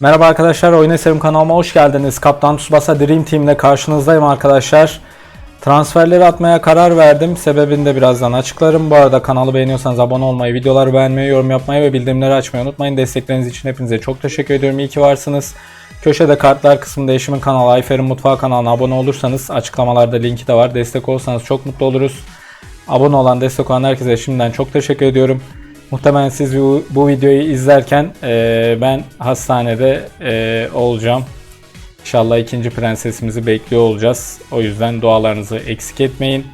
Merhaba arkadaşlar, Oyun Eserim kanalıma hoş geldiniz. Kaptan Tsubasa Dream Team ile karşınızdayım arkadaşlar. Transferleri atmaya karar verdim. Sebebini de birazdan açıklarım. Bu arada kanalı beğeniyorsanız abone olmayı, videoları beğenmeyi, yorum yapmayı ve bildirimleri açmayı unutmayın. Destekleriniz için hepinize çok teşekkür ediyorum. İyi ki varsınız. Köşede kartlar kısmında eşimin kanalı Ayfer'in Mutfağı kanalına abone olursanız açıklamalarda linki de var. Destek olursanız çok mutlu oluruz. Abone olan, destek olan herkese şimdiden çok teşekkür ediyorum. Muhtemelen siz bu, bu videoyu izlerken e, ben hastanede e, olacağım. İnşallah ikinci prensesimizi bekliyor olacağız. O yüzden dualarınızı eksik etmeyin.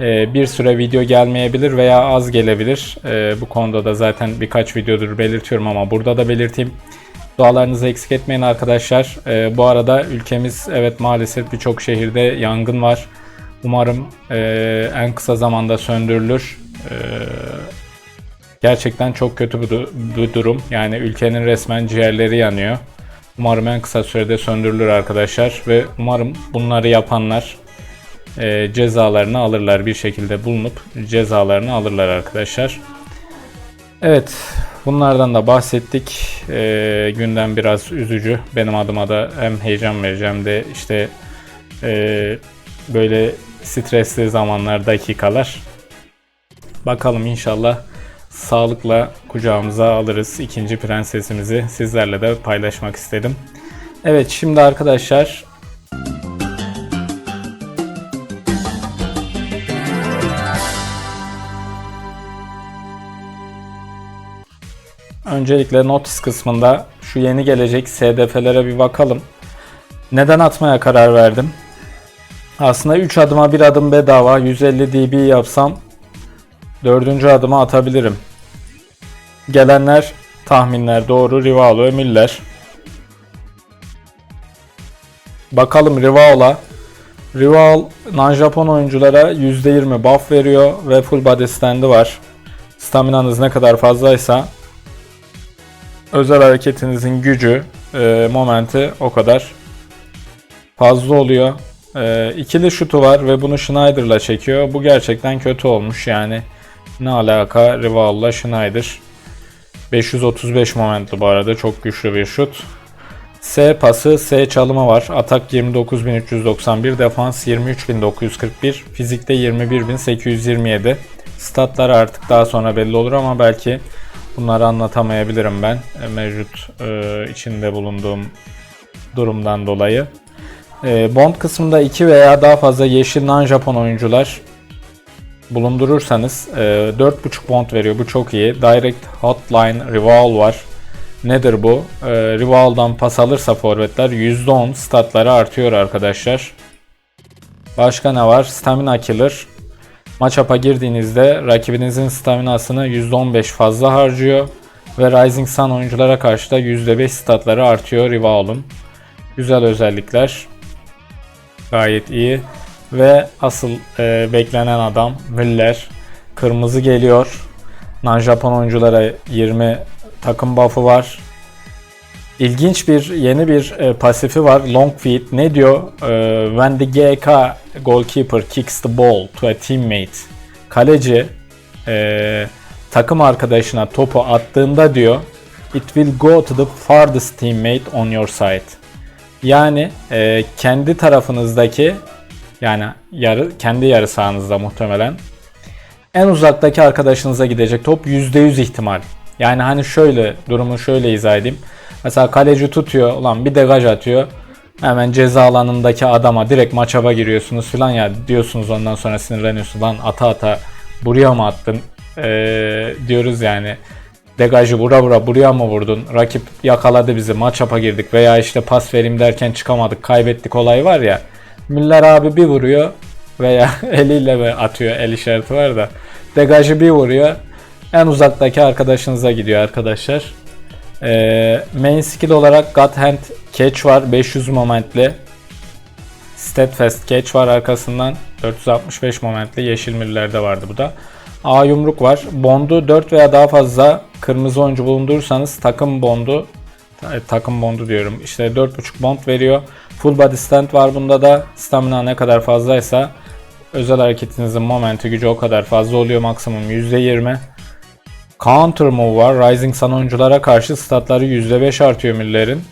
E, bir süre video gelmeyebilir veya az gelebilir. E, bu konuda da zaten birkaç videodur belirtiyorum ama burada da belirteyim. Dualarınızı eksik etmeyin arkadaşlar. E, bu arada ülkemiz evet maalesef birçok şehirde yangın var. Umarım e, en kısa zamanda söndürülür. E, Gerçekten çok kötü bir, du- bir durum. Yani ülkenin resmen ciğerleri yanıyor. Umarım en kısa sürede söndürülür arkadaşlar ve umarım bunları yapanlar e, cezalarını alırlar bir şekilde bulunup cezalarını alırlar arkadaşlar. Evet bunlardan da bahsettik. E, gündem biraz üzücü. Benim adıma da hem heyecan vereceğim de işte e, böyle stresli zamanlar dakikalar. Bakalım inşallah sağlıkla kucağımıza alırız ikinci prensesimizi sizlerle de paylaşmak istedim. Evet şimdi arkadaşlar Öncelikle notis kısmında şu yeni gelecek SDF'lere bir bakalım. Neden atmaya karar verdim? Aslında 3 adıma 1 adım bedava 150 dB yapsam Dördüncü adıma atabilirim. Gelenler tahminler doğru. Rivalo Müller. Bakalım Rival'a. Rival non-Japon oyunculara %20 buff veriyor ve full body standı var. Staminanız ne kadar fazlaysa özel hareketinizin gücü, e, momenti o kadar fazla oluyor. E, ikili şutu var ve bunu Schneider'la çekiyor. Bu gerçekten kötü olmuş yani. Ne alaka Rival'la Schneider. 535 momentli bu arada çok güçlü bir şut. S pası, S çalımı var. Atak 29391, defans 23941, fizikte 21827. Statlar artık daha sonra belli olur ama belki bunları anlatamayabilirim ben e, mevcut e, içinde bulunduğum durumdan dolayı. E, Bond kısmında 2 veya daha fazla yeşil non-Japon oyuncular bulundurursanız e, 4.5 bond veriyor. Bu çok iyi. Direct Hotline Revolve var. Nedir bu? E, Revolve'dan pas alırsa forvetler %10 statları artıyor arkadaşlar. Başka ne var? Stamina Killer. Maç up'a girdiğinizde rakibinizin staminasını %15 fazla harcıyor. Ve Rising Sun oyunculara karşı da %5 statları artıyor Revolve'un. Güzel özellikler. Gayet iyi. Ve asıl e, beklenen adam Müller. Kırmızı geliyor. Non-Japon oyunculara 20 takım buff'ı var. İlginç bir yeni bir e, pasifi var. Long feet ne diyor? E, when the GK goalkeeper kicks the ball to a teammate. Kaleci e, takım arkadaşına topu attığında diyor it will go to the farthest teammate on your side. Yani e, kendi tarafınızdaki yani yarı kendi yarı sahanızda muhtemelen. En uzaktaki arkadaşınıza gidecek top %100 ihtimal. Yani hani şöyle durumu şöyle izah edeyim. Mesela kaleci tutuyor ulan bir degaj atıyor. Hemen ceza alanındaki adama direkt maçaba giriyorsunuz filan ya diyorsunuz ondan sonra sinirleniyorsunuz lan ata ata buraya mı attın ee, diyoruz yani. Degajı bura bura buraya mı vurdun? Rakip yakaladı bizi maçapa girdik veya işte pas vereyim derken çıkamadık kaybettik olay var ya. Müller abi bir vuruyor veya eliyle mi atıyor el işareti var da degajı bir vuruyor en uzaktaki arkadaşınıza gidiyor arkadaşlar. Ee, main skill olarak God Hand Catch var 500 momentli. Steadfast Catch var arkasından 465 momentli yeşil müllerde vardı bu da. A yumruk var. Bondu 4 veya daha fazla kırmızı oyuncu bulundurursanız takım bondu takım bondu diyorum. İşte 4.5 bond veriyor. Full body stand var bunda da. Stamina ne kadar fazlaysa özel hareketinizin momenti gücü o kadar fazla oluyor. Maksimum %20. Counter move var. Rising Sun oyunculara karşı statları %5 artıyor Müller'in.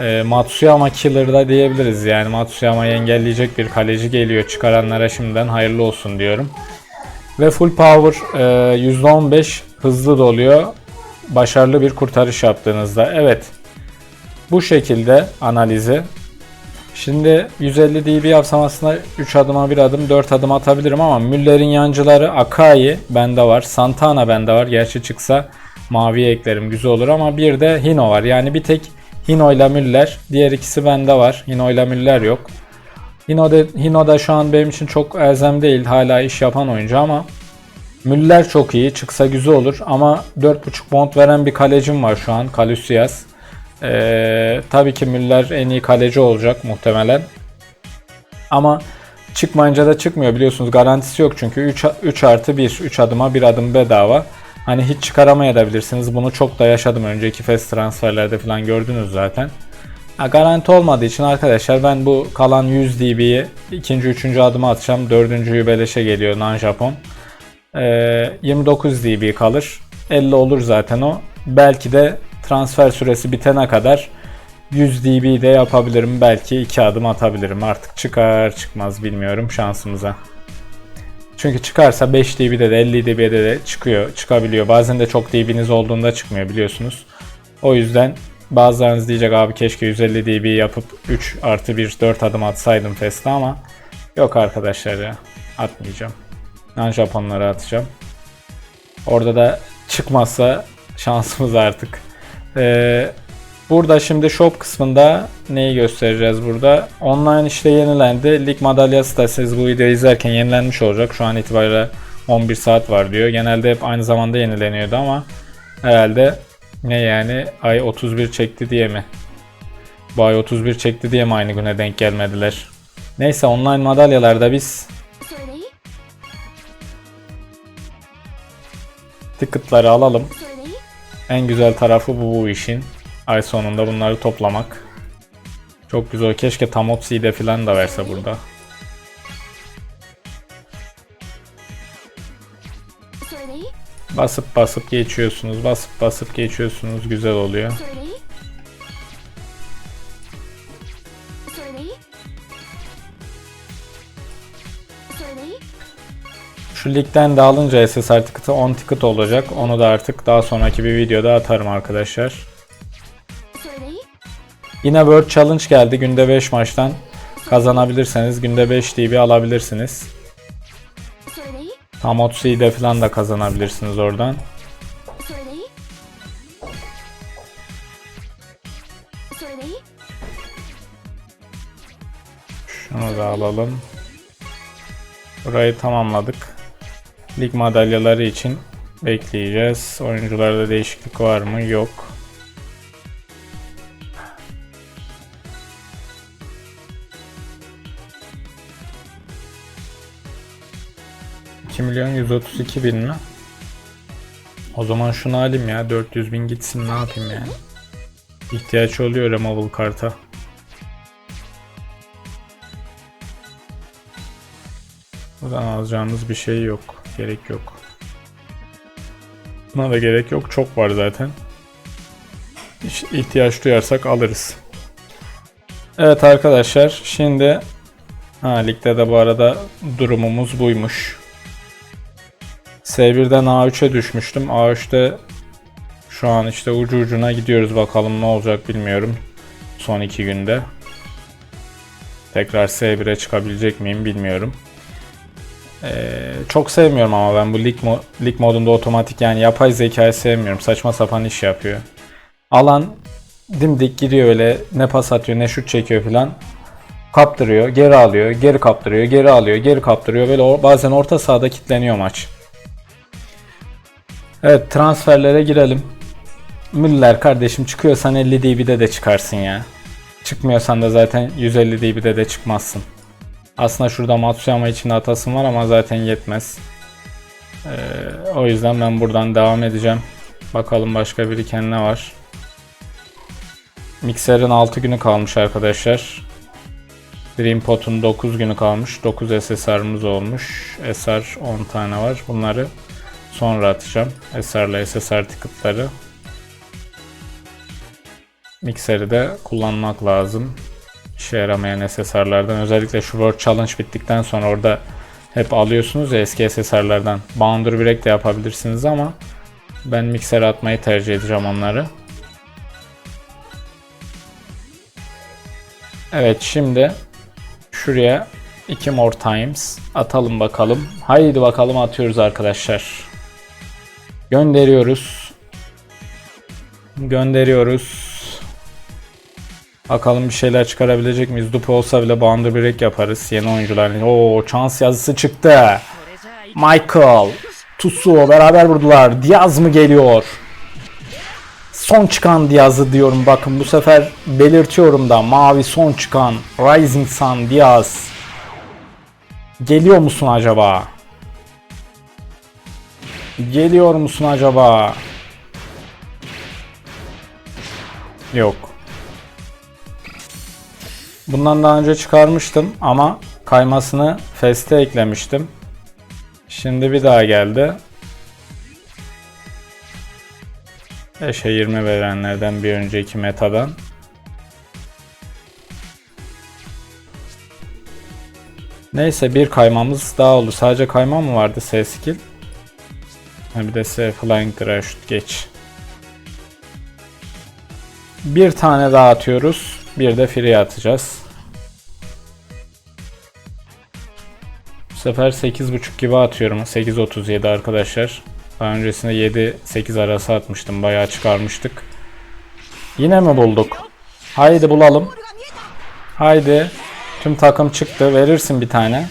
e, Matsuyama Killer'da diyebiliriz. Yani Matsuyama'yı engelleyecek bir kaleci geliyor. Çıkaranlara şimdiden hayırlı olsun diyorum. Ve full power e, %15 hızlı doluyor. Başarılı bir kurtarış yaptığınızda. Evet. Bu şekilde analizi. Şimdi 150 dB yapsam aslında 3 adıma 1 adım 4 adım atabilirim ama Müller'in yancıları Akai bende var. Santana bende var. Gerçi çıksa mavi eklerim güzel olur ama bir de Hino var. Yani bir tek Hino ile Müller. Diğer ikisi bende var. Hino ile Müller yok. Hino, de, Hino da şu an benim için çok elzem değil. Hala iş yapan oyuncu ama Müller çok iyi. Çıksa güzel olur ama 4.5 bond veren bir kalecim var şu an. Kalusias. Ee, tabii ki Müller en iyi kaleci olacak muhtemelen. Ama çıkmayınca da çıkmıyor biliyorsunuz garantisi yok çünkü 3, 3 artı 1 3 adıma 1 adım bedava. Hani hiç çıkaramayabilirsiniz. Bunu çok da yaşadım önceki fest transferlerde falan gördünüz zaten. Ha, garanti olmadığı için arkadaşlar ben bu kalan 100 dB'yi ikinci üçüncü adıma atacağım. Dördüncüyü beleşe geliyor non Japon. Ee, 29 dB kalır. 50 olur zaten o. Belki de transfer süresi bitene kadar 100 dB de yapabilirim. Belki 2 adım atabilirim. Artık çıkar çıkmaz bilmiyorum şansımıza. Çünkü çıkarsa 5 dB'de de 50 dB'de de çıkıyor, çıkabiliyor. Bazen de çok dB'niz olduğunda çıkmıyor biliyorsunuz. O yüzden bazılarınız diyecek abi keşke 150 dB yapıp 3 artı 1 4 adım atsaydım Fest'e ama yok arkadaşlar ya atmayacağım. Non Japonlara atacağım. Orada da çıkmazsa şansımız artık. Ee, burada şimdi shop kısmında neyi göstereceğiz burada? Online işte yenilendi. Lig madalyası da siz bu videoyu izlerken yenilenmiş olacak. Şu an itibariyle 11 saat var diyor. Genelde hep aynı zamanda yenileniyordu ama herhalde ne yani ay 31 çekti diye mi? Bu ay 31 çekti diye mi aynı güne denk gelmediler? Neyse online madalyalarda biz ticketları alalım. En güzel tarafı bu bu işin. Ay sonunda bunları toplamak. Çok güzel. Keşke Tamotsu'yu de falan da verse burada. Basıp basıp geçiyorsunuz. Basıp basıp geçiyorsunuz. Güzel oluyor. Şu ligden de alınca SSR ticket'ı 10 ticket olacak. Onu da artık daha sonraki bir videoda atarım arkadaşlar. Yine World Challenge geldi. Günde 5 maçtan kazanabilirseniz günde 5 DB alabilirsiniz. Söyleyin. Tamotsu'yu de falan da kazanabilirsiniz oradan. Şunu da alalım. Burayı tamamladık. Lig madalyaları için bekleyeceğiz. Oyuncularda değişiklik var mı? Yok. $2 milyon 132 bin mi? O zaman şunu alayım ya 400 bin gitsin ne yapayım yani. İhtiyaç oluyor removal karta. Buradan alacağımız bir şey yok. Gerek yok. Buna da gerek yok. Çok var zaten. İhtiyaç duyarsak alırız. Evet arkadaşlar şimdi ha, ligde de bu arada durumumuz buymuş. S1'den A3'e düşmüştüm. A3'te şu an işte ucu ucuna gidiyoruz bakalım ne olacak bilmiyorum. Son iki günde. Tekrar S1'e çıkabilecek miyim bilmiyorum. Ee, çok sevmiyorum ama ben bu lig, mo- lig modunda otomatik yani yapay zekayı sevmiyorum. Saçma sapan iş yapıyor. Alan dimdik gidiyor öyle ne pas atıyor ne şut çekiyor filan. Kaptırıyor, geri alıyor, geri kaptırıyor, geri alıyor, geri kaptırıyor. Böyle bazen orta sahada kilitleniyor maç. Evet transferlere girelim. Müller kardeşim çıkıyorsan 50 dB'de de çıkarsın ya. Çıkmıyorsan da zaten 150 dB'de de çıkmazsın. Aslında şurada Matsuyama için atasım var ama zaten yetmez. Ee, o yüzden ben buradan devam edeceğim. Bakalım başka biri ne var. Mikser'in 6 günü kalmış arkadaşlar. Dream Pot'un 9 günü kalmış. 9 SSR'ımız olmuş. SR 10 tane var. Bunları sonra atacağım. SR'la SSR ticket'ları. Mikseri de kullanmak lazım. İşe yaramayan SSR'lardan. Özellikle şu World Challenge bittikten sonra orada hep alıyorsunuz ya eski SSR'lardan. Boundary Break de yapabilirsiniz ama ben miksere atmayı tercih edeceğim onları. Evet şimdi şuraya iki more times atalım bakalım. Haydi bakalım atıyoruz arkadaşlar. Gönderiyoruz. Gönderiyoruz. Bakalım bir şeyler çıkarabilecek miyiz? Dupe olsa bile boundary break yaparız. Yeni oyuncular. Oo chance yazısı çıktı. Michael, Tusu beraber vurdular. Diaz mı geliyor? Son çıkan Diaz'ı diyorum bakın bu sefer belirtiyorum da mavi son çıkan Rising Sun Diaz. Geliyor musun acaba? Geliyor musun acaba? Yok. Bundan daha önce çıkarmıştım ama kaymasını Fest'e eklemiştim. Şimdi bir daha geldi. 5'e 20 verenlerden bir önceki metadan. Neyse bir kaymamız daha oldu. Sadece kayma mı vardı S skill? Bir de S flying Crash geç. Bir tane daha atıyoruz. Bir de free atacağız. Bu sefer 8.5 gibi atıyorum. 8.37 arkadaşlar. Daha öncesinde 7-8 arası atmıştım. Bayağı çıkarmıştık. Yine mi bulduk? Haydi bulalım. Haydi. Tüm takım çıktı. Verirsin bir tane.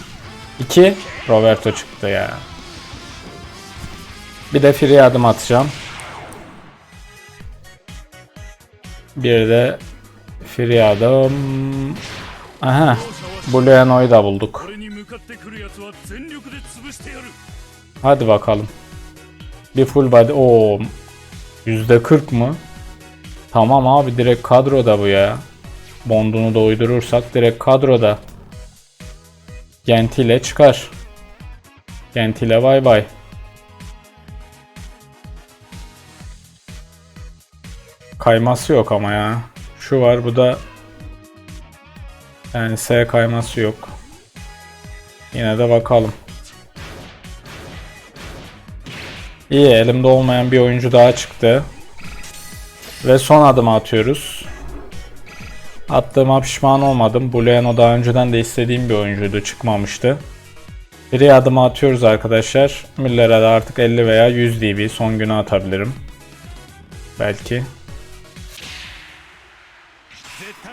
2. Roberto çıktı ya. Bir de free adım atacağım. Bir de Free adam. Aha. Blue da bulduk. Hadi bakalım. Bir full body. Oo. %40 mı? Tamam abi direkt kadroda bu ya. Bond'unu da uydurursak direkt kadroda. Gentile çıkar. Gentile bay bay. Kayması yok ama ya. Şu var bu da yani S kayması yok. Yine de bakalım. İyi elimde olmayan bir oyuncu daha çıktı. Ve son adımı atıyoruz. Attığıma pişman olmadım. Bulueno daha önceden de istediğim bir oyuncuydu. Çıkmamıştı. Bir adımı atıyoruz arkadaşlar. Müller'e de artık 50 veya 100 DB son günü atabilirim. Belki.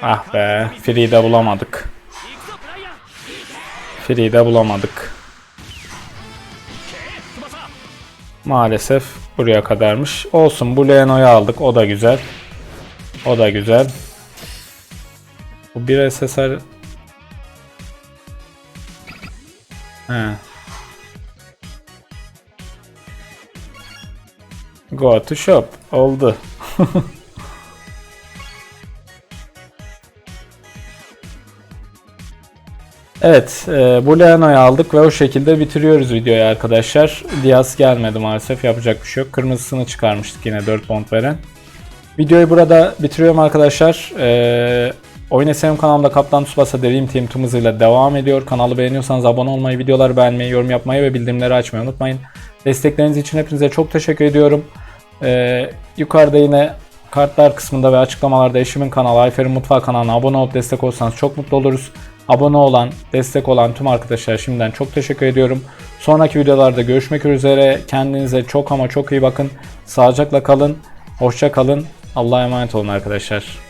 Ah be. Free'de bulamadık. Free'de bulamadık. Maalesef buraya kadarmış. Olsun bu Leno'yu aldık. O da güzel. O da güzel. Bu bir SSR He. Go to shop. Oldu. Evet, e, bu Leano'yu aldık ve o şekilde bitiriyoruz videoyu arkadaşlar. Diaz gelmedi maalesef, yapacak bir şey yok. Kırmızısını çıkarmıştık yine 4 bond veren. Videoyu burada bitiriyorum arkadaşlar. E, Oyun SM kanalımda Kaptan Tsubasa Dream Team tüm hızıyla devam ediyor. Kanalı beğeniyorsanız abone olmayı, videoları beğenmeyi, yorum yapmayı ve bildirimleri açmayı unutmayın. Destekleriniz için hepinize çok teşekkür ediyorum. E, yukarıda yine kartlar kısmında ve açıklamalarda eşimin kanalı Ayfer'in Mutfağı kanalına abone olup destek olursanız çok mutlu oluruz. Abone olan, destek olan tüm arkadaşlara şimdiden çok teşekkür ediyorum. Sonraki videolarda görüşmek üzere. Kendinize çok ama çok iyi bakın. Sağlıcakla kalın. Hoşça kalın. Allah'a emanet olun arkadaşlar.